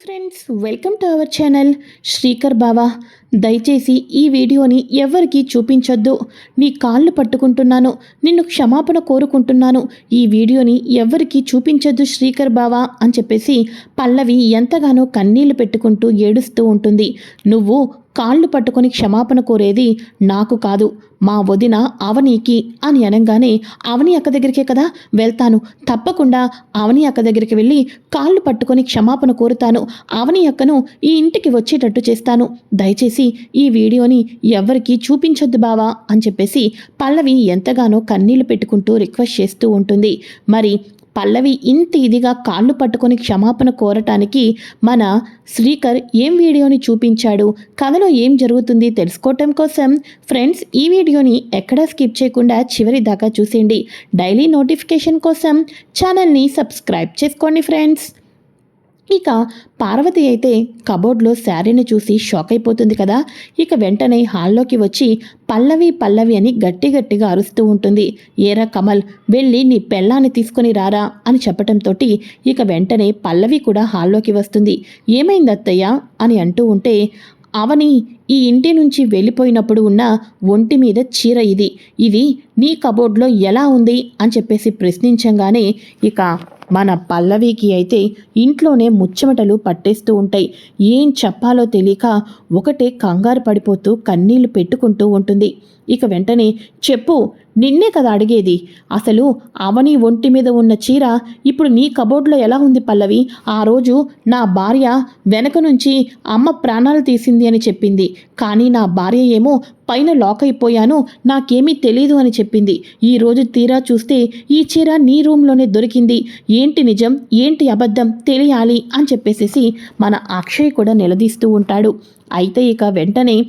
Friends welcome to our channel Srikar Bava దయచేసి ఈ వీడియోని ఎవరికీ చూపించొద్దు. నీ కాళ్ళు పట్టుకుంటున్నాను. నిన్ను క్షమాపణ కోరుకుంటున్నాను. ఈ వీడియోని ఎవరికీ చూపించొద్దు శ్రీకర్ బావా అని చెప్పేసి పల్లవి ఎంతగానో కన్నీళ్ళు పెట్టుకుంటూ ఏడుస్తూ ఉంటుంది. నువ్వు కాళ్ళు పట్టుకొని క్షమాపణ కోరేది నాకు కాదు. మా వదిన అవనీకి అని అనగానే అవని అక్క దగ్గరికే కదా వెళ్తాను. తప్పకుండా అవని అక్క దగ్గరికి వెళ్ళి కాళ్ళు పట్టుకొని క్షమాపణ కోరుతాను. అవని అక్కను ఈ ఇంటికి వచ్చేటట్టు చేస్తాను. దయచేసి ఈ వీడియోని ఎవ్వరికీ చూపించొద్దు బావా అని చెప్పేసి పల్లవి ఎంతగానో కన్నీళ్ళు పెట్టుకుంటూ రిక్వెస్ట్ చేస్తూ ఉంటుంది. మరి పల్లవి ఇంత ఇదిగా కాళ్ళు పట్టుకొని క్షమాపణ కోరటానికి మన శ్రీకర్ ఏం వీడియోని చూపించాడు? కథలో ఏం జరుగుతుంది తెలుసుకోవటం కోసం ఫ్రెండ్స్ ఈ వీడియోని ఎక్కడా స్కిప్ చేయకుండా చివరి దాకా చూసేయండి. డైలీ నోటిఫికేషన్ కోసం ఛానల్ని సబ్స్క్రైబ్ చేసుకోండి ఫ్రెండ్స్. ఇక పార్వతి అయితే కబోర్డ్లో శారీని చూసి షాక్ అయిపోతుంది కదా. ఇక వెంటనే హాల్లోకి వచ్చి పల్లవి పల్లవి అని గట్టి గట్టిగా అరుస్తూ ఉంటుంది. ఏరా కమల్ వెళ్ళి నీ పెళ్ళాన్ని తీసుకొని రారా అని చెప్పటంతో ఇక వెంటనే పల్లవి కూడా హాల్లోకి వస్తుంది. ఏమైంది అత్తయ్య? అని అంటూ ఉంటే అవని ఈ ఇంటి నుంచి వెళ్ళిపోయినప్పుడు ఉన్న ఒంటి మీద చీర ఇది. ఇది నీ కబోర్డ్లో ఎలా ఉంది? అని చెప్పేసి ప్రశ్నించంగానే ఇక మన పల్లవికి అయితే ఇంట్లోనే ముచ్చమటలు పట్టేస్తూ ఉంటాయి. ఏం చెప్పాలో తెలియక ఒకటే కంగారు పడిపోతూ కన్నీళ్ళు పెట్టుకుంటూ ఉంటుంది. ఇక వెంటనే చెప్పు నిన్నే కదా అడిగేది? అసలు అవని ఒంటి మీద ఉన్న చీర ఇప్పుడు నీ కబోర్డ్లో ఎలా ఉంది పల్లవి? ఆ రోజు నా భార్య వెనక నుంచి అమ్మ ప్రాణాలు తీసింది అని చెప్పింది. కానీ నా భార్య ఏమో పైన లాక్ అయిపోయాను నాకేమీ తెలీదు అని చెప్పింది. ఈ రోజు తీరా చూస్తే ఈ చీర నీ రూమ్లోనే దొరికింది. ఏంటి నిజం? ఏంటి అబద్ధం? తెలియాలి అని చెప్పేసేసి మన అక్షయ్ కూడా నిలదీస్తూ ఉంటాడు. అయితే ఇక వెంటనే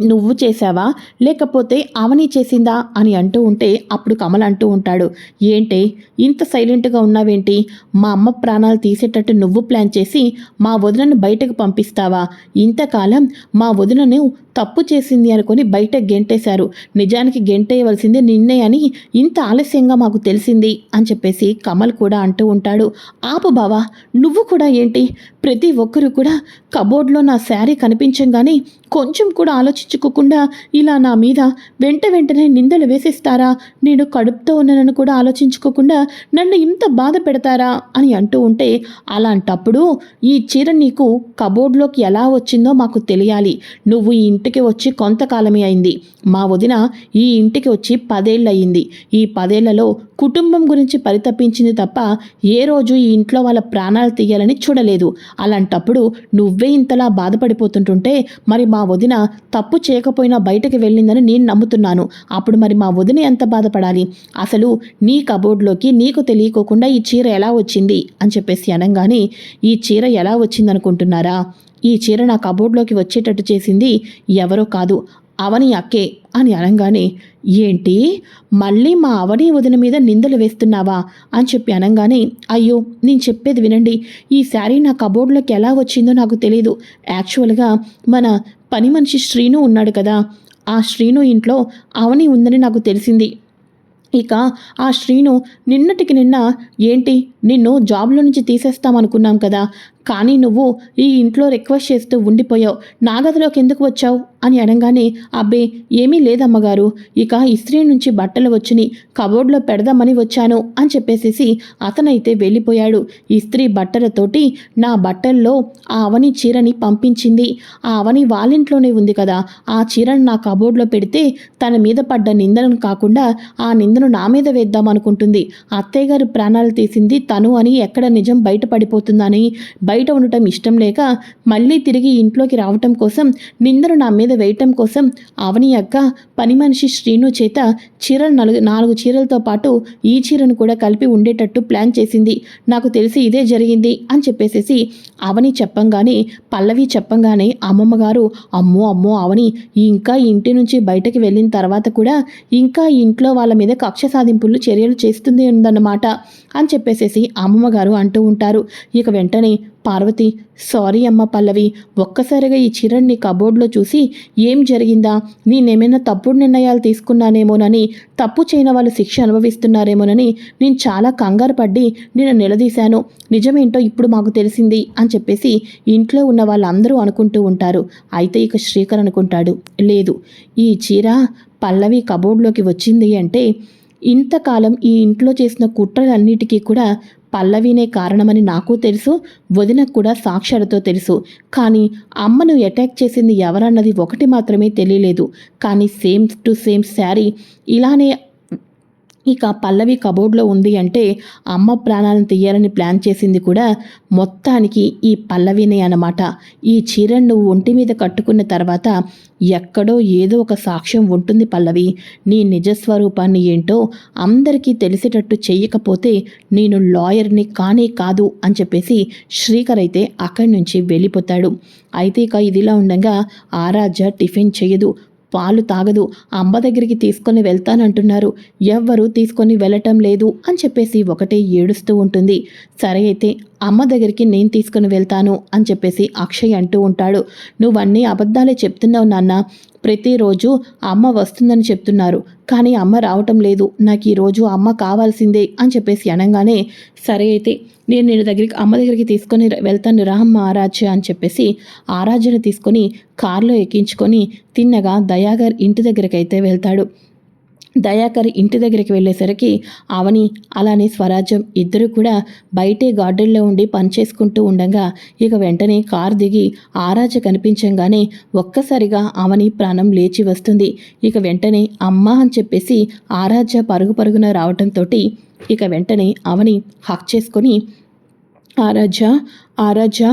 నువ్వు చేసావా లేకపోతే అవని చేసిందా? అని అంటూ ఉంటే అప్పుడు కమల్ అంటూ ఉంటాడు ఏంటి? ఇంత సైలెంట్గా ఉన్నావేంటి? మా అమ్మ ప్రాణాలు తీసేటట్టు నువ్వు ప్లాన్ చేసి మా వదినను బయటకు పంపిస్తావా? ఇంతకాలం మా వదినను తప్పు చేసింది అనుకొని బయట గెంటేశారు. నిజానికి గెంటేయవలసింది నిన్నే అని ఇంత ఆలస్యంగా మాకు తెలిసింది అని చెప్పేసి కమల్ కూడా అంటూ ఉంటాడు. ఆపు బావా నువ్వు కూడా ఏంటి? ప్రతి ఒక్కరు కూడా కబోర్డ్లో నా శారీ కనిపించంగానే కొంచెం కూడా ఆలోచించుకోకుండా ఇలా నా మీద వెంట వెంటనే నిందలు వేసేస్తారా? నేను కడుపుతో ఉన్నానని కూడా ఆలోచించుకోకుండా నన్ను ఇంత బాధ పెడతారా? అని అంటూ ఉంటే అలాంటప్పుడు ఈ చీర నీకు కబోర్డ్లోకి ఎలా వచ్చిందో మాకు తెలియాలి. నువ్వు ఈ ఇంటికి వచ్చి కొంతకాలమే అయింది. మా వదిన ఈ ఇంటికి వచ్చి పదేళ్ళు అయింది ఈ పదేళ్ళలో కుటుంబం గురించి పరితపించింది తప్ప ఏ రోజు ఈ ఇంట్లో వాళ్ళ ప్రాణాలు తీయాలని చూడలేదు. అలాంటప్పుడు నువ్వే ఇంతలా బాధపడిపోతుంటుంటే మరి మా వదిన తప్పు చేయకపోయినా బయటకు వెళ్ళిందని నేను నమ్ముతున్నాను. అప్పుడు మరి మా వదిన ఎంత బాధపడాలి? అసలు నీ కబోర్డ్లోకి నీకు తెలియకోకుండా ఈ చీర ఎలా వచ్చింది? అని చెప్పేసి అనగానే ఈ చీర ఎలా వచ్చిందనుకుంటున్నారా? ఈ చీర నా కబోర్డ్లోకి వచ్చేటట్టు చేసింది ఎవరో కాదు అవని అక్కే అని అనగానే ఏంటి? మళ్ళీ మా అవని వదిన మీద నిందలు వేస్తున్నావా? అని చెప్పి అనగానే అయ్యో నేను చెప్పేది వినండి. ఈ శారీ నా కబోర్డ్లోకి ఎలా వచ్చిందో నాకు తెలియదు యాక్చువల్గా మన పని మనిషి శ్రీను ఉన్నాడు కదా. ఆ శ్రీను ఇంట్లో అవని ఉందని నాకు తెలిసింది. ఇక ఆ శ్రీను నిన్నటికి నిన్న ఏంటి? నిన్ను జాబ్లో నుంచి తీసేస్తామనుకున్నాం కదా. కానీ నువ్వు ఈ ఇంట్లో రిక్వెస్ట్ చేస్తూ ఉండిపోయావు. నా గదిలోకి ఎందుకు వచ్చావు? అని అనగానే అబ్బే ఏమీ లేదమ్మగారు. ఇక ఇస్త్రీ నుంచి బట్టలు వచ్చిని కబోర్డ్లో పెడదామని వచ్చాను అని చెప్పేసేసి అతనైతే వెళ్ళిపోయాడు. ఇస్త్రీ బట్టలతోటి నా బట్టల్లో ఆ అవని చీరని పంపించింది. ఆ అవని వాళ్ళింట్లోనే ఉంది కదా. ఆ చీరను నా కబోర్డ్లో పెడితే తన మీద పడ్డ నిందను కాకుండా ఆ నిందను నా మీద వేద్దాం అనుకుంటుంది. అత్తయ్య గారు ప్రాణాలు తీసింది తను అని ఎక్కడ నిజం బయటపడిపోతుందని బయట ఉండటం ఇష్టం లేక మళ్ళీ తిరిగి ఇంట్లోకి రావటం కోసం నిందను నా మీద వేయటం కోసం అవని అక్క పని మనిషి శ్రీను చేత చీరలు నలుగు నాలుగు చీరలతో పాటు ఈ చీరను కూడా కలిపి ఉండేటట్టు ప్లాన్ చేసింది. నాకు తెలిసి ఇదే జరిగింది అని చెప్పేసేసి అవని చెప్పంగానే పల్లవి చెప్పంగానే అమ్మమ్మ గారు అమ్మో అమ్మో అవని ఇంకా ఇంటి నుంచి బయటకు వెళ్ళిన తర్వాత కూడా ఇంకా ఇంట్లో వాళ్ళ మీద కక్ష సాధింపులు చర్యలు చేస్తుంది ఉందన్నమాట అని చెప్పేసేసి అమ్మమ్మ గారు అంటూ ఉంటారు. ఇక వెంటనే పార్వతి సారీ అమ్మ పల్లవి ఒక్కసారిగా ఈ చీరని కబోర్డ్లో చూసి ఏం జరిగిందా? నేనేమైనా తప్పుడు నిర్ణయాలు తీసుకున్నానేమోనని తప్పు చేయని వాళ్ళు శిక్ష అనుభవిస్తున్నారేమోనని నేను చాలా కంగారు పడ్డి నేను నిలదీశాను. నిజమేంటో ఇప్పుడు మాకు తెలిసింది అని చెప్పేసి ఇంట్లో ఉన్న వాళ్ళందరూ అనుకుంటూ ఉంటారు. అయితే ఇక శ్రీకర్ అనుకుంటాడు లేదు ఈ చీర పల్లవి కబోర్డ్లోకి వచ్చింది అంటే ఇంతకాలం ఈ ఇంట్లో చేసిన కుట్రలన్నిటికీ కూడా పల్లవినే కారణమని నాకు తెలుసు వదినకు కూడా సాక్షరతో తెలుసు. కానీ అమ్మను అటాక్ చేసింది ఎవరన్నది ఒకటి మాత్రమే తెలియలేదు. కానీ సేమ్ టు సేమ్ శారీ ఇలానే ఇక పల్లవి కబోర్డ్లో ఉంది అంటే అమ్మ ప్రాణాలను తీయాలని ప్లాన్ చేసింది కూడా మొత్తానికి ఈ పల్లవినే అన్నమాట. ఈ చీరను నువ్వు ఒంటి మీద కట్టుకున్న తర్వాత ఎక్కడో ఏదో ఒక సాక్ష్యం ఉంటుంది పల్లవి. నీ నిజస్వరూపాన్ని ఏంటో అందరికీ తెలిసేటట్టు చెయ్యకపోతే నేను లాయర్ని కానే కాదు అని చెప్పేసి శ్రీకర్ అయితే అక్కడి నుంచి వెళ్ళిపోతాడు. అయితే ఇక ఇదిలా ఉండగా ఆరాధ్య టిఫిన్ చేయదు. పాలు తాగదు. అమ్మ దగ్గరికి తీసుకొని వెళ్తానంటున్నారు. ఎవ్వరూ తీసుకొని వెళ్ళటం లేదు అని చెప్పేసి ఒకటే ఏడుస్తూ ఉంటుంది. సరే అయితే అమ్మ దగ్గరికి నేను తీసుకుని వెళ్తాను అని చెప్పేసి అక్షయ్ అంటూ ఉంటాడు. నువ్వన్నీ అబద్ధాలే చెప్తున్నావు నాన్న. ప్రతిరోజు అమ్మ వస్తుందని చెప్తున్నారు. కానీ అమ్మ రావటం లేదు. నాకు ఈరోజు అమ్మ కావాల్సిందే అని చెప్పేసి అనగానే సరే అయితే నేను నేను దగ్గరికి అమ్మ దగ్గరికి తీసుకొని వెళ్తాను రామ్మ ఆరాధ్య అని చెప్పేసి ఆరాధ్యను తీసుకొని కారులో ఎక్కించుకొని తిన్నగా దయాగర్ ఇంటి దగ్గరికి అయితే వెళ్తాడు. దయాకర్ ఇంటి దగ్గరికి వెళ్ళేసరికి అవని అలానే స్వరాజ్యం ఇద్దరు కూడా బయటే గార్డెన్లో ఉండి పనిచేసుకుంటూ ఉండగా ఇక వెంటనే కారు దిగి ఆరాజ కనిపించంగానే ఒక్కసారిగా అవని ప్రాణం లేచి వస్తుంది. ఇక వెంటనే అమ్మ అని చెప్పేసి ఆరాజ్య పరుగు పరుగున రావటంతో ఇక వెంటనే అవని హక్ చేసుకొని ఆరాధ్య ఆరాధ్య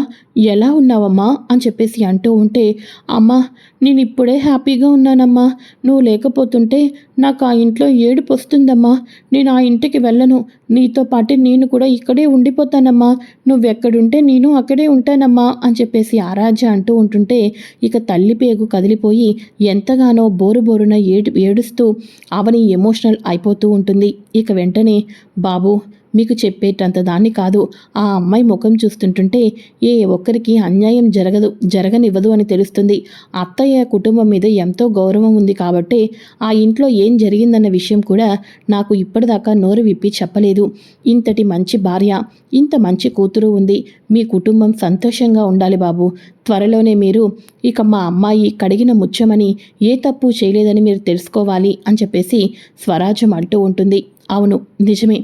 ఎలా ఉన్నావమ్మా? అని చెప్పేసి అంటూ ఉంటే అమ్మా నేను ఇప్పుడే హ్యాపీగా ఉన్నానమ్మా. నువ్వు లేకపోతుంటే నాకు ఆ ఇంట్లో ఏడుపు వస్తుందమ్మా. నేను ఆ ఇంటికి వెళ్ళను. నీతో పాటు నేను కూడా ఇక్కడే ఉండిపోతానమ్మా. నువ్వెక్కడుంటే నేను అక్కడే ఉంటానమ్మా. అని చెప్పేసి ఆరాధ్య అంటూ ఉంటుంటే ఇక తల్లి పేగు కదిలిపోయి ఎంతగానో బోరు బోరున ఏడు ఏడుస్తూ అవని ఎమోషనల్ అయిపోతూ ఉంటుంది. ఇక వెంటనే బాబు మీకు చెప్పేటంత దాన్ని కాదు. ఆ అమ్మాయి ముఖం చూస్తుంటుంటే ఏ ఒక్కరికి అన్యాయం జరగదు జరగనివ్వదు అని తెలుస్తుంది. అత్తయ్య కుటుంబం మీద ఎంతో గౌరవం ఉంది కాబట్టి ఆ ఇంట్లో ఏం జరిగిందన్న విషయం కూడా నాకు ఇప్పటిదాకా నోరు విప్పి చెప్పలేదు. ఇంతటి మంచి భార్య ఇంత మంచి కూతురు ఉంది. మీ కుటుంబం సంతోషంగా ఉండాలి బాబు. త్వరలోనే మీరు ఇక మా అమ్మాయి కడిగిన ముచ్చమని ఏ తప్పు చేయలేదని మీరు తెలుసుకోవాలి అని చెప్పేసి స్వరాజ్యం అంటూ ఉంటుంది. అవును నిజమే.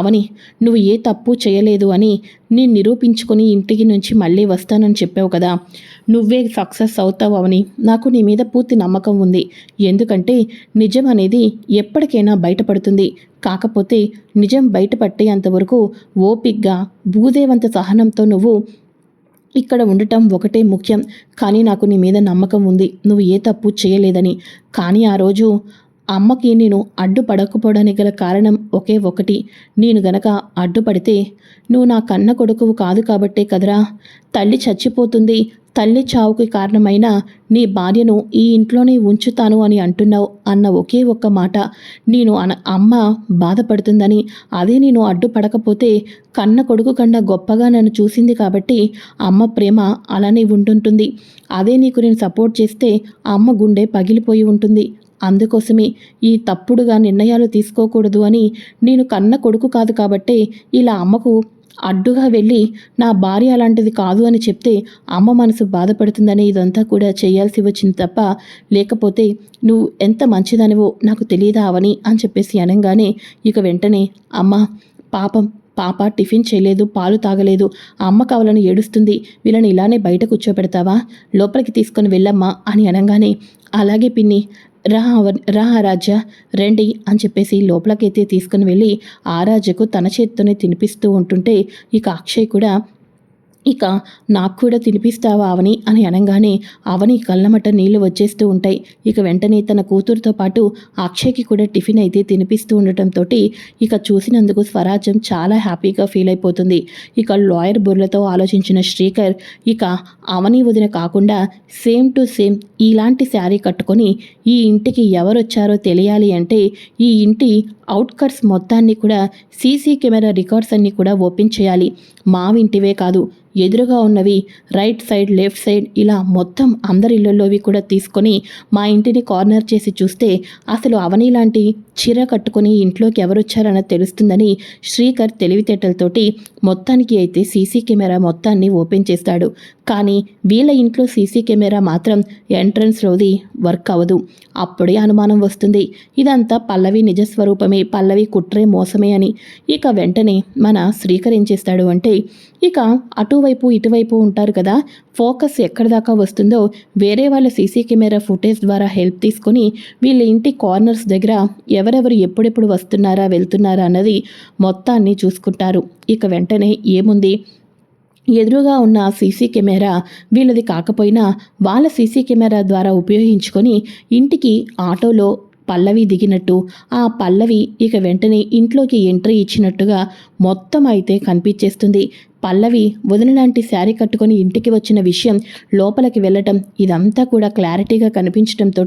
అవని నువ్వు ఏ తప్పు చేయలేదు అని నేను నిరూపించుకొని ఇంటికి నుంచి మళ్ళీ వస్తానని చెప్పావు కదా. నువ్వే సక్సెస్ అవుతావు అవని. నాకు నీ మీద పూర్తి నమ్మకం ఉంది. ఎందుకంటే నిజం అనేది ఎప్పటికైనా బయటపడుతుంది. కాకపోతే నిజం బయటపట్టేంతవరకు ఓపిగ్గా భూదేవంత సహనంతో నువ్వు ఇక్కడ ఉండటం ఒకటే ముఖ్యం. కానీ నాకు నీ మీద నమ్మకం ఉంది. నువ్వు ఏ తప్పు చేయలేదని. కానీ ఆ రోజు అమ్మకి నేను అడ్డుపడకపోవడానికి గల కారణం ఒకే ఒకటి. నేను గనక అడ్డుపడితే నువ్వు నా కన్న కొడుకువు కాదు కాబట్టే కదరా. తల్లి చచ్చిపోతుంది. తల్లి చావుకి కారణమైన నీ భార్యను ఈ ఇంట్లోనే ఉంచుతాను అని అంటున్నావు అన్న ఒకే ఒక్క మాట. నేను అన అమ్మ బాధపడుతుందని అదే నేను అడ్డుపడకపోతే కన్న కొడుకు కన్నా గొప్పగా నన్ను చూసింది కాబట్టి అమ్మ ప్రేమ అలానే ఉంటుంటుంది అదే నీకు నేను సపోర్ట్ చేస్తే అమ్మ గుండె పగిలిపోయి ఉంటుంది. అందుకోసమే ఈ తప్పుడుగా నిర్ణయాలు తీసుకోకూడదు అని నేను కన్న కొడుకు కాదు కాబట్టే ఇలా అమ్మకు అడ్డుగా వెళ్ళి నా భార్య అలాంటిది కాదు అని చెప్తే అమ్మ మనసు బాధపడుతుందని ఇదంతా కూడా చేయాల్సి వచ్చింది తప్ప లేకపోతే నువ్వు ఎంత మంచిదనివో నాకు తెలియదా అవని అని చెప్పేసి అనగానే ఇక వెంటనే అమ్మ పాపం పాప టిఫిన్ చేయలేదు పాలు తాగలేదు అమ్మ కావాలని ఏడుస్తుంది వీళ్ళని ఇలానే బయట కూర్చోబెడతావా? లోపలికి తీసుకొని వెళ్ళమ్మా అని అనగానే అలాగే పిన్ని రా అవ- రాజ రండి అని చెప్పేసి లోపలికైతే తీసుకుని వెళ్ళి ఆ రాజకు తన చేత్తోనే తినిపిస్తూ ఉంటుంటే ఇక అక్షయ్ కూడా ఇక నాకు కూడా తినిపిస్తావా అవని? అని అనగానే అవని కళ్ళమట నీళ్ళు వచ్చేస్తూ ఉంటాయి. ఇక వెంటనే తన కూతురుతో పాటు అక్షయ్కి కూడా టిఫిన్ అయితే తినిపిస్తూ ఉండటంతో ఇక చూసినందుకు స్వరాజ్యం చాలా హ్యాపీగా ఫీల్ అయిపోతుంది. ఇక లాయర్ బుర్రలతో ఆలోచించిన శ్రీకర్ ఇక అవని వదిన కాకుండా సేమ్ టు సేమ్ ఇలాంటి శారీ కట్టుకొని ఈ ఇంటికి ఎవరొచ్చారో తెలియాలి అంటే ఈ ఇంటి అవుట్కట్స్ మొత్తాన్ని కూడా సీసీ కెమెరా రికార్డ్స్ అన్నీ కూడా ఓపెన్ చేయాలి. మా ఇంటివే కాదు ఎదురుగా ఉన్నవి రైట్ సైడ్ లెఫ్ట్ సైడ్ ఇలా మొత్తం అందరి ఇళ్ళలోవి కూడా తీసుకొని మా ఇంటిని కార్నర్ చేసి చూస్తే అసలు అవని లాంటి చీర కట్టుకొని ఇంట్లోకి ఎవరొచ్చారన్నది తెలుస్తుందని శ్రీకర్ తెలివితేటలతోటి మొత్తానికి అయితే సీసీ కెమెరా మొత్తాన్ని ఓపెన్ చేస్తాడు. కానీ వీళ్ళ ఇంట్లో సీసీ కెమెరా మాత్రం ఎంట్రన్స్లోది వర్క్ అవ్వదు. అప్పుడే అనుమానం వస్తుంది. ఇదంతా పల్లవి నిజస్వరూపమే పల్లవి కుట్రే మోసమే అని. ఇక వెంటనే మన స్వీకరించేస్తాడు అంటే ఇక అటువైపు ఇటువైపు ఉంటారు కదా ఫోకస్ ఎక్కడి దాకా వస్తుందో వేరే వాళ్ళ సీసీ కెమెరా ఫుటేజ్ ద్వారా హెల్ప్ తీసుకొని వీళ్ళ ఇంటి కార్నర్స్ దగ్గర ఎవరెవరు ఎప్పుడెప్పుడు వస్తున్నారా వెళ్తున్నారా అన్నది మొత్తాన్ని చూసుకుంటారు. ఇక వెంటనే ఏముంది? ఎదురుగా ఉన్న సీసీ కెమెరా వీళ్ళది కాకపోయినా వాళ్ళ సీసీ కెమెరా ద్వారా ఉపయోగించుకొని ఇంటికి ఆటోలో పల్లవి దిగినట్టు ఆ పల్లవి ఇక వెంటనే ఇంట్లోకి ఎంట్రీ ఇచ్చినట్టుగా మొత్తం అయితే కనిపించేస్తుంది. పల్లవి వదిన లాంటి శారీ కట్టుకొని ఇంటికి వచ్చిన విషయం లోపలికి వెళ్ళటం ఇదంతా కూడా క్లారిటీగా కనిపించడంతో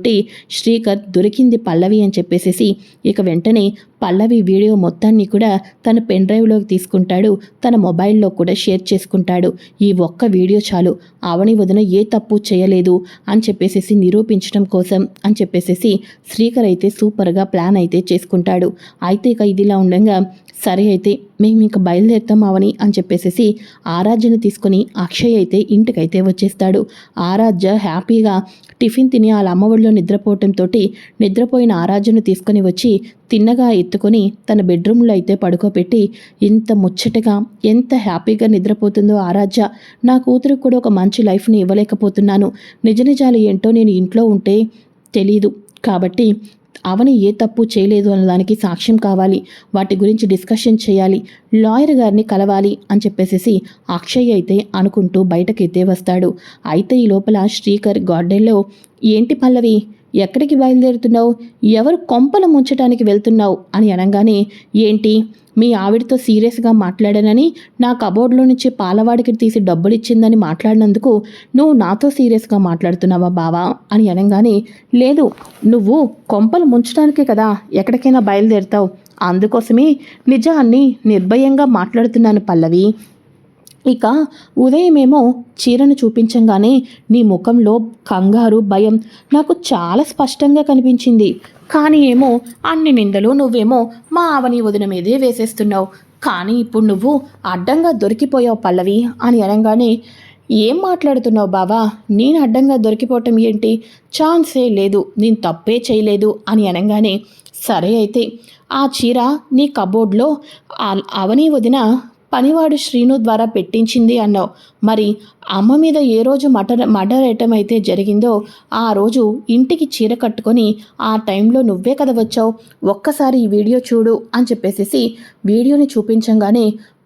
శ్రీకర్ దొరికింది పల్లవి అని చెప్పేసేసి ఇక వెంటనే పల్లవి వీడియో మొత్తాన్ని కూడా తన పెన్ డ్రైవ్లోకి తీసుకుంటాడు. తన మొబైల్లో కూడా షేర్ చేసుకుంటాడు. ఈ ఒక్క వీడియో చాలు. అవని వదిన ఏ తప్పు చేయలేదు అని చెప్పేసేసి నిరూపించడం కోసం అని చెప్పేసేసి శ్రీకర్ అయితే సూపర్గా ప్లాన్ అయితే చేసుకుంటాడు. అయితే ఇక ఇదిలా ఉండగా సరే అయితే మేము ఇంక బయలుదేరుతాం అవని అని చెప్పేసేసి ఆరాధ్యను తీసుకొని అక్షయ్ అయితే ఇంటికైతే వచ్చేస్తాడు. ఆరాధ్య హ్యాపీగా టిఫిన్ తిని వాళ్ళ అమ్మఒడిలో నిద్రపోవటంతో నిద్రపోయిన ఆరాధ్యను తీసుకొని వచ్చి తిన్నగా ఎత్తుకొని తన బెడ్రూమ్లో అయితే పడుకోబెట్టి ఎంత ముచ్చటగా ఎంత హ్యాపీగా నిద్రపోతుందో ఆరాధ్య నా కూతురికి కూడా ఒక మంచి లైఫ్ని ఇవ్వలేకపోతున్నాను. నిజ నిజాలు ఏంటో నేను ఇంట్లో ఉంటే తెలీదు. కాబట్టి అవని ఏ తప్పు చేయలేదు అన్నదానికి సాక్ష్యం కావాలి. వాటి గురించి డిస్కషన్ చేయాలి. లాయర్ గారిని కలవాలి అని చెప్పేసేసి అక్షయ్ అయితే అనుకుంటూ బయటకైతే వస్తాడు. అయితే ఈ లోపల శ్రీకర్ గార్డెన్లో ఏంటి పల్లవి? ఎక్కడికి బయలుదేరుతున్నావు? ఎవరు కొంపలు ముంచడానికి వెళ్తున్నావు? అని అనగానే ఏంటి? మీ ఆవిడతో సీరియస్గా మాట్లాడానని నా కబోర్డ్లో నుంచి పాలవాడికి తీసి డబ్బులు ఇచ్చిందని మాట్లాడినందుకు నువ్వు నాతో సీరియస్గా మాట్లాడుతున్నావా బావా? అని అనగానే లేదు నువ్వు కొంపలు ముంచడానికే కదా ఎక్కడికైనా బయలుదేరుతావు. అందుకోసమే నిజాన్ని నిర్భయంగా మాట్లాడుతున్నాను పల్లవి. ఇక ఉదయమేమో చీరను చూపించంగానే నీ ముఖంలో కంగారు భయం నాకు చాలా స్పష్టంగా కనిపించింది. కానీ ఏమో అన్ని నిందలు నువ్వేమో మా ఆవని వదిన మీదే వేసేస్తున్నావు. కానీ ఇప్పుడు నువ్వు అడ్డంగా దొరికిపోయావు పల్లవి అని అనగానే ఏం మాట్లాడుతున్నావు బావా? నేను అడ్డంగా దొరికిపోవటం ఏంటి? ఛాన్సే లేదు. నేను తప్పే చేయలేదు అని అనగానే సరే అయితే ఆ చీర నీ కబోర్డ్లో అవని వదిన పనివాడు శ్రీను ద్వారా పెట్టించింది అన్నావు. మరి అమ్మ మీద ఏ రోజు మటర్ మర్డర్ ఐటమ్ అయితే జరిగిందో ఆ రోజు ఇంటికి చీర కట్టుకొని ఆ టైంలో నువ్వే కదా వచ్చావు. ఒక్కసారి ఈ వీడియో చూడు అని చెప్పేసేసి వీడియోని చూపించంగానే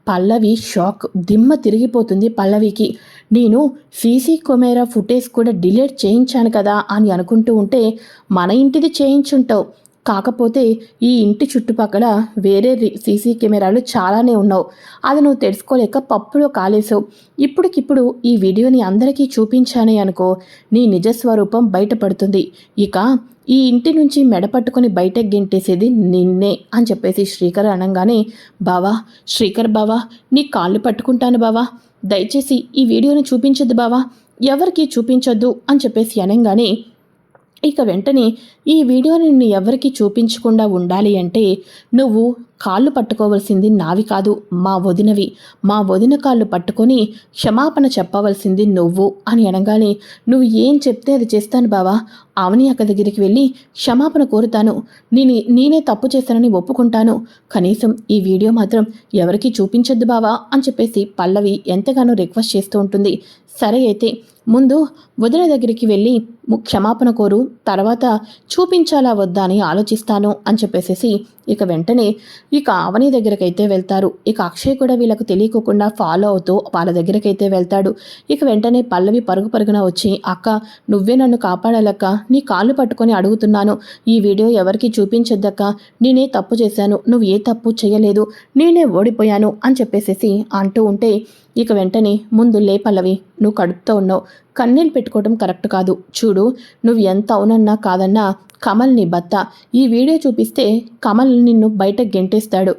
పల్లవి షాక్. దిమ్మ తిరిగిపోతుంది పల్లవికి. నేను సీసీ కెమెరా ఫుటేజ్ కూడా డిలీట్ చేయించాను కదా అని అనుకుంటూ ఉంటే మన ఇంటిది చేయించుంటావు. కాకపోతే ఈ ఇంటి చుట్టుపక్కల వేరే సీసీ కెమెరాలు చాలానే ఉన్నావు. అది నువ్వు తెలుసుకోలేక పప్పులో కాలేసావు ఇప్పటికిప్పుడు ఈ వీడియోని అందరికీ చూపించానే అనుకో. నీ నిజస్వరూపం బయటపడుతుంది. ఇక ఈ ఇంటి నుంచి మెడపట్టుకుని బయటకు గెంటేసేది నిన్నే అని చెప్పేసి శ్రీకర్ అనగానే బావా శ్రీకర్ బావా నీ కాళ్ళు పట్టుకుంటాను బావా. దయచేసి ఈ వీడియోని చూపించొద్దు బావా. ఎవరికి చూపించొద్దు అని చెప్పేసి అనగానే ఇక వెంటనే ఈ వీడియోని నిన్ను ఎవరికి చూపించకుండా ఉండాలి అంటే నువ్వు కాళ్ళు పట్టుకోవలసింది నావి కాదు మా వదినవి. మా వదిన కాళ్ళు పట్టుకొని క్షమాపణ చెప్పవలసింది నువ్వు అని అనగానే నువ్వు ఏం చెప్తే అది చేస్తాను బావా. అవని అక్క దగ్గరికి వెళ్ళి క్షమాపణ కోరుతాను. నేను నేనే తప్పు చేశానని ఒప్పుకుంటాను. కనీసం ఈ వీడియో మాత్రం ఎవరికి చూపించొద్దు బావా అని చెప్పేసి పల్లవి ఎంతగానో రిక్వెస్ట్ చేస్తూ ఉంటుంది. సరే అయితే ముందు వదిన దగ్గరికి వెళ్ళి క్షమాపణ కోరు తర్వాత చూపించాలా వద్దా అని ఆలోచిస్తాను అని చెప్పేసేసి ఇక వెంటనే ఇక అవని దగ్గరకైతే వెళ్తారు. ఇక అక్షయ్ కూడా వీళ్ళకు తెలియకోకుండా ఫాలో అవుతూ వాళ్ళ దగ్గరకైతే వెళ్తాడు. ఇక వెంటనే పల్లవి పరుగు పరుగున వచ్చి అక్క నువ్వే నన్ను కాపాడాలక్క నీ కాళ్ళు పట్టుకొని అడుగుతున్నాను. ఈ వీడియో ఎవరికి చూపించొద్దక్క నేనే తప్పు చేశాను నువ్వు ఏ తప్పు చేయలేదు నేనే ఓడిపోయాను అని చెప్పేసేసి అంటూ ఉంటే ఇక వెంటనే ముందు లే పల్లవి నువ్వు కడుపుతో ఉన్నావు కన్నీళ్ళు పెట్టుకోవడం కరెక్ట్ కాదు. చూడు నువ్వు ఎంత అవునన్నా కాదన్నా కమల్ నీ భర్త. ఈ వీడియో చూపిస్తే కమల్ నిన్ను బయట గెంటేస్తాడు.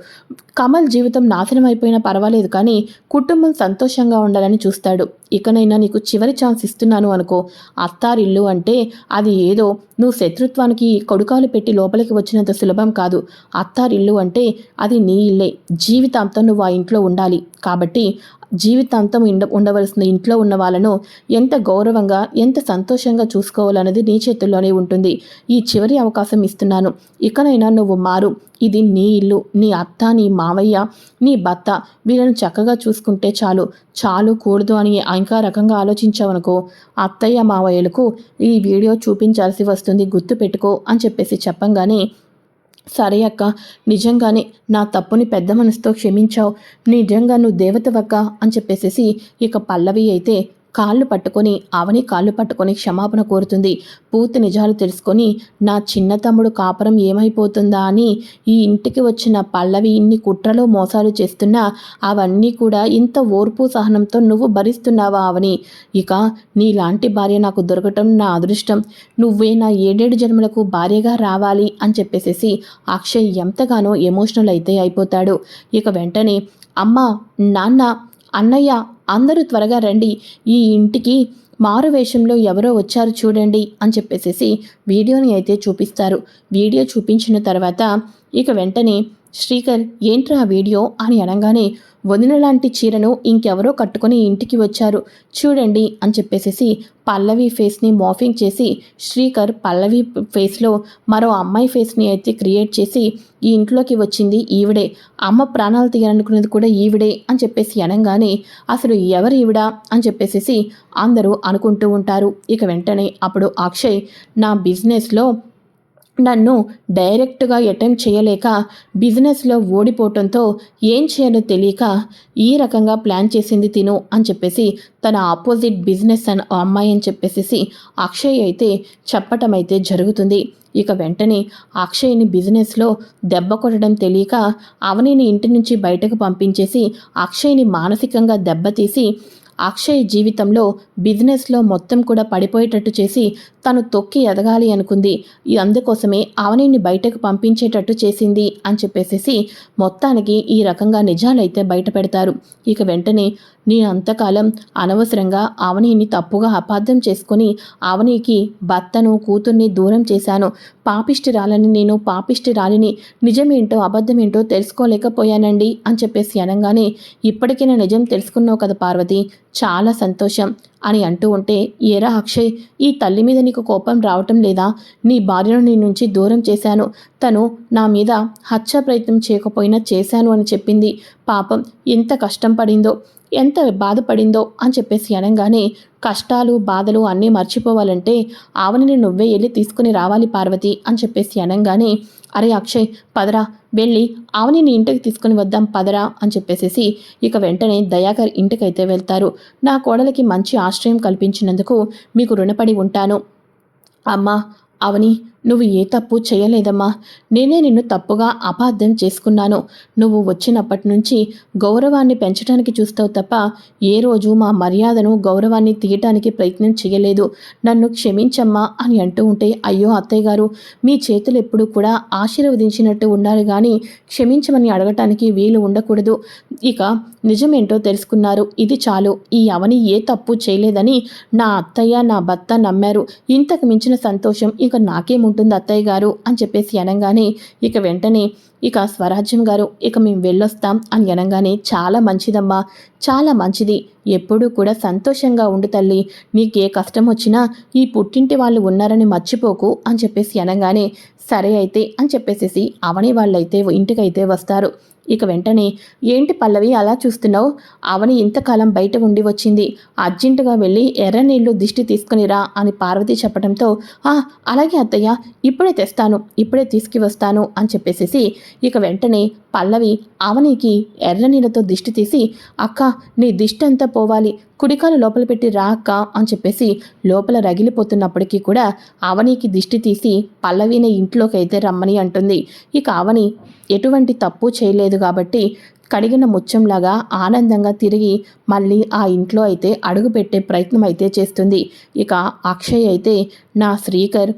కమల్ జీవితం నాశనం అయిపోయినా పర్వాలేదు కానీ కుటుంబం సంతోషంగా ఉండాలని చూస్తాడు. ఇకనైనా నీకు చివరి ఛాన్స్ ఇస్తున్నాను అనుకో. అత్తారిల్లు అంటే అది ఏదో నువ్వు శత్రుత్వానికి కొడుకాలు పెట్టి లోపలికి వచ్చినంత సులభం కాదు. అత్తారిల్లు అంటే అది నీ ఇల్లే. జీవితాంతం నువ్వు ఆ ఇంట్లో ఉండాలి. కాబట్టి జీవితాంతం ఇండ ఉండవలసిన ఇంట్లో ఉన్న వాళ్ళను ఎంత గౌరవంగా ఎంత సంతోషంగా చూసుకోవాలన్నది నీ చేతుల్లోనే ఉంటుంది. ఈ చివరి అవకాశం ఇస్తున్నాను. ఇకనైనా నువ్వు మారు. ఇది నీ ఇల్లు నీ అత్త నీ మావయ్య నీ భర్త. వీళ్ళను చక్కగా చూసుకుంటే చాలు. చాలు కూడదు అని ఇంకా రకంగా ఆలోచించావనుకో అత్తయ్య మావయ్యలకు ఈ వీడియో చూపించాల్సి వస్తుంది. గుర్తు పెట్టుకో అని చెప్పేసి చెప్పంగానే సరే అక్క నిజంగానే నా తప్పుని పెద్ద మనసుతో క్షమించావు. నిజంగా నువ్వు దేవతవక్క అని చెప్పేసేసి ఇక పల్లవి అయితే కాళ్ళు పట్టుకొని అవని కాళ్ళు పట్టుకొని క్షమాపణ కోరుతుంది. పూర్తి నిజాలు తెలుసుకొని నా చిన్న తమ్ముడు కాపురం ఏమైపోతుందా అని ఈ ఇంటికి వచ్చిన పల్లవి ఇన్ని కుట్రలు మోసాలు చేస్తున్నా అవన్నీ కూడా ఇంత ఓర్పు సహనంతో నువ్వు భరిస్తున్నావా అవని ఇక నీలాంటి భార్య నాకు దొరకటం నా అదృష్టం. నువ్వే నా ఏడేడు జన్మలకు భార్యగా రావాలి అని చెప్పేసేసి అక్షయ్ ఎంతగానో ఎమోషనల్ అయితే అయిపోతాడు. ఇక వెంటనే అమ్మ నాన్న అన్నయ్య అందరూ త్వరగా రండి. ఈ ఇంటికి మారు వేషంలో ఎవరో వచ్చారు చూడండి అని చెప్పేసేసి వీడియోని అయితే చూపిస్తారు. వీడియో చూపించిన తర్వాత ఇక వెంటనే శ్రీకర్ ఏంట్రా ఆ వీడియో? అని అనగానే వదిన లాంటి చీరను ఇంకెవరో కట్టుకొని ఇంటికి వచ్చారు. చూడండి అని చెప్పేసేసి పల్లవి ఫేస్ని మాఫింగ్ చేసి శ్రీకర్ పల్లవి ఫేస్లో మరో అమ్మాయి ఫేస్ని అయితే క్రియేట్ చేసి ఈ ఇంట్లోకి వచ్చింది ఈవిడే. అమ్మ ప్రాణాలు తీయాలనుకున్నది కూడా ఈవిడే అని చెప్పేసి అనగానే అసలు ఎవరు ఈవిడా? అని చెప్పేసేసి అందరూ అనుకుంటూ ఉంటారు. ఇక వెంటనే అప్పుడు అక్షయ్ నా బిజినెస్లో నన్ను డైరెక్ట్గా అటెంప్ట్ చేయలేక బిజినెస్లో ఓడిపోవటంతో ఏం చేయాలో తెలియక ఈ రకంగా ప్లాన్ చేసింది తిను అని చెప్పేసి తన ఆపోజిట్ బిజినెస్ అని అమ్మాయి అని చెప్పేసి అక్షయ్ అయితే చెప్పటం అయితే జరుగుతుంది. ఇక వెంటనే అక్షయ్ని బిజినెస్లో దెబ్బ కొట్టడం తెలియక అవనిని ఇంటి నుంచి బయటకు పంపించేసి అక్షయ్ని మానసికంగా దెబ్బతీసి అక్షయ్ జీవితంలో బిజినెస్లో మొత్తం కూడా పడిపోయేటట్టు చేసి తను తొక్కి ఎదగాలి అనుకుంది. అందుకోసమే అవనిని బయటకు పంపించేటట్టు చేసింది అని చెప్పేసేసి మొత్తానికి ఈ రకంగా నిజాలైతే బయట పెడతారు ఇక వెంటనే నేను అంతకాలం అనవసరంగా ఆవనీని తప్పుగా అపార్థం చేసుకుని ఆవనికి భర్తను కూతుర్ని దూరం చేశాను. పాపిష్టిరాలని నేను పాపిష్టిరాలిని నిజమేంటో అబద్ధమేంటో తెలుసుకోలేకపోయానండి అని చెప్పేసి అనగానే ఇప్పటికైనా నిజం తెలుసుకున్నావు కదా పార్వతి? చాలా సంతోషం అని అంటూ ఉంటే ఏరా అక్షయ్ ఈ తల్లి మీద నీకు కోపం రావటం లేదా? నీ భార్యను నీ నుంచి దూరం చేశాను. తను నా మీద హత్య ప్రయత్నం చేయకపోయినా చేశాను అని చెప్పింది. పాపం ఎంత కష్టం పడిందో. ఎంత బాధపడిందో అని చెప్పేసి అనగానే కష్టాలు బాధలు అన్నీ మర్చిపోవాలంటే ఆవనిని నువ్వే వెళ్ళి తీసుకుని రావాలి పార్వతి అని చెప్పేసి అనగానే అరే అక్షయ్ పదరా వెళ్ళి ఆవనిని ఇంటికి తీసుకుని వద్దాం పదరా అని చెప్పేసేసి ఇక వెంటనే దయాకర్ ఇంటికైతే వెళ్తారు. నా కోడలికి మంచి ఆశ్రయం కల్పించినందుకు మీకు రుణపడి ఉంటాను. అమ్మా అవని నువ్వు ఏ తప్పు చేయలేదమ్మా. నేనే నిన్ను తప్పుగా అపార్థం చేసుకున్నాను. నువ్వు వచ్చినప్పటి నుంచి గౌరవాన్ని పెంచడానికి చూస్తావు తప్ప ఏ రోజు మా మర్యాదను గౌరవాన్ని తీయటానికి ప్రయత్నం చేయలేదు. నన్ను క్షమించమ్మా అని అంటూ ఉంటే అయ్యో అత్తయ్య గారు మీ చేతులు ఎప్పుడు కూడా ఆశీర్వదించినట్టు ఉండాలి కానీ క్షమించమని అడగటానికి వీలు ఉండకూడదు. ఇక నిజమేంటో తెలుసుకున్నారు. ఇది చాలు. ఈ అవని ఏ తప్పు చేయలేదని నా అత్తయ్య నా భర్త నమ్మారు. ఇంతకు మించిన సంతోషం ఇక నాకేముంటుంది? ఉంటుంది అత్తయ్య గారు అని చెప్పేసి అనగానే ఇక వెంటనే ఇక స్వరాజ్యం గారు ఇక మేము వెళ్ళొస్తాం అని అనగానే చాలా మంచిదమ్మా చాలా మంచిది. ఎప్పుడూ కూడా సంతోషంగా ఉండు తల్లి. నీకే కష్టం వచ్చినా ఈ పుట్టింటి వాళ్ళు ఉన్నారని మర్చిపోకు అని చెప్పేసి అనగానే సరే అయితే అని చెప్పేసేసి అవని వాళ్ళైతే ఇంటికైతే వస్తారు. ఇక వెంటనే ఏంటి పల్లవి అలా చూస్తున్నావు? అవని ఇంతకాలం బయట ఉండి వచ్చింది. అర్జెంటుగా వెళ్ళి ఎర్ర నీళ్ళు దిష్టి తీసుకునిరా అని పార్వతి చెప్పడంతో ఆ అలాగే అత్తయ్య ఇప్పుడే తెస్తాను ఇప్పుడే తీసుకువస్తాను అని చెప్పేసేసి ఇక వెంటనే పల్లవి అవనికి ఎర్ర నీళ్ళతో దిష్టి తీసి అక్క నీ దిష్టి అంతా పోవాలి? కుడికాలు లోపల పెట్టి రా అక్క అని చెప్పేసి లోపల రగిలిపోతున్నప్పటికీ కూడా అవనికి దిష్టి తీసి పల్లవిని ఇంట్లోకి అయితే రమ్మని అంటుంది. ఇక అవని ఎటువంటి తప్పు చేయలేదు కాబట్టి కడిగిన ముత్యంలాగా ఆనందంగా తిరిగి మళ్ళీ ఆ ఇంట్లో అయితే అడుగుపెట్టే ప్రయత్నం అయితే చేస్తుంది. ఇక అక్షయ్ అయితే నా శ్రీకర్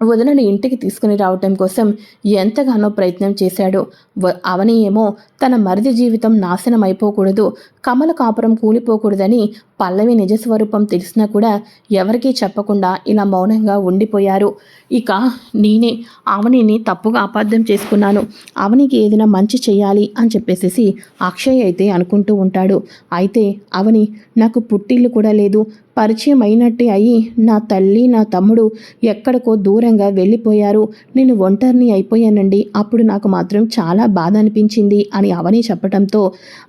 వదినని ఇంటికి తీసుకుని రావటం కోసం ఎంతగానో ప్రయత్నం చేశాడు. అవని ఏమో తన మరిది జీవితం నాశనం అయిపోకూడదు కమల కాపురం కూలిపోకూడదని పల్లవి నిజస్వరూపం తెలిసినా కూడా ఎవరికీ చెప్పకుండా ఇలా మౌనంగా ఉండిపోయారు. ఇక నేనే అవనిని తప్పుగా అపార్థం చేసుకున్నాను. అవనికి ఏదైనా మంచి చేయాలి అని చెప్పేసి అక్షయ్ అయితే అనుకుంటూ ఉంటాడు. అయితే అవని నాకు పుట్టిల్లు కూడా లేదు. పరిచయం అయినట్టే అయ్యి నా తల్లి నా తమ్ముడు ఎక్కడికో దూరంగా వెళ్ళిపోయారు. నేను ఒంటరిని అయిపోయానండి. అప్పుడు నాకు మాత్రం చాలా బాధ అనిపించింది అని అవని చెప్పడంతో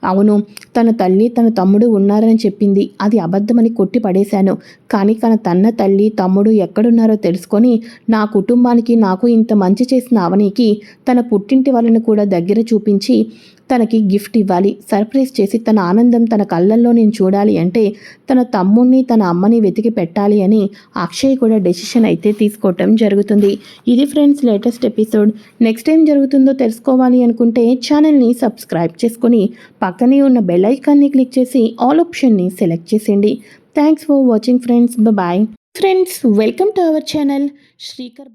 అవును తన తల్లి తన తమ్ముడు ఉన్నారని చెప్పింది. అది అబద్ధమని కొట్టి పడేశాను. కానీ తన తన్న తల్లి తమ్ముడు ఎక్కడున్నారో తెలుసుకొని నా కుటుంబానికి నాకు ఇంత మంచి చేసిన అవనికి తన పుట్టింటి వాళ్ళని కూడా దగ్గర చూపించి తనకి గిఫ్ట్ ఇవ్వాలి. సర్ప్రైజ్ చేసి తన ఆనందం తన కళ్ళల్లో నేను చూడాలి అంటే తన తమ్ముణ్ణి తన అమ్మని వెతికి పెట్టాలి అని అక్షయ్ కూడా డెసిషన్ అయితే తీసుకోవటం జరుగుతుంది. ఇది ఫ్రెండ్స్ లేటెస్ట్ ఎపిసోడ్ నెక్స్ట్ ఏం జరుగుతుందో తెలుసుకోవాలి అనుకుంటే ఛానల్ని సబ్స్క్రైబ్ చేసుకొని పక్కనే ఉన్న బెల్ ఐకాన్ని క్లిక్ చేసి ఆల్ ఆప్షన్ని సెలెక్ట్ చేసేయండి. Thanks for watching friends bye friends welcome to our channel Srikar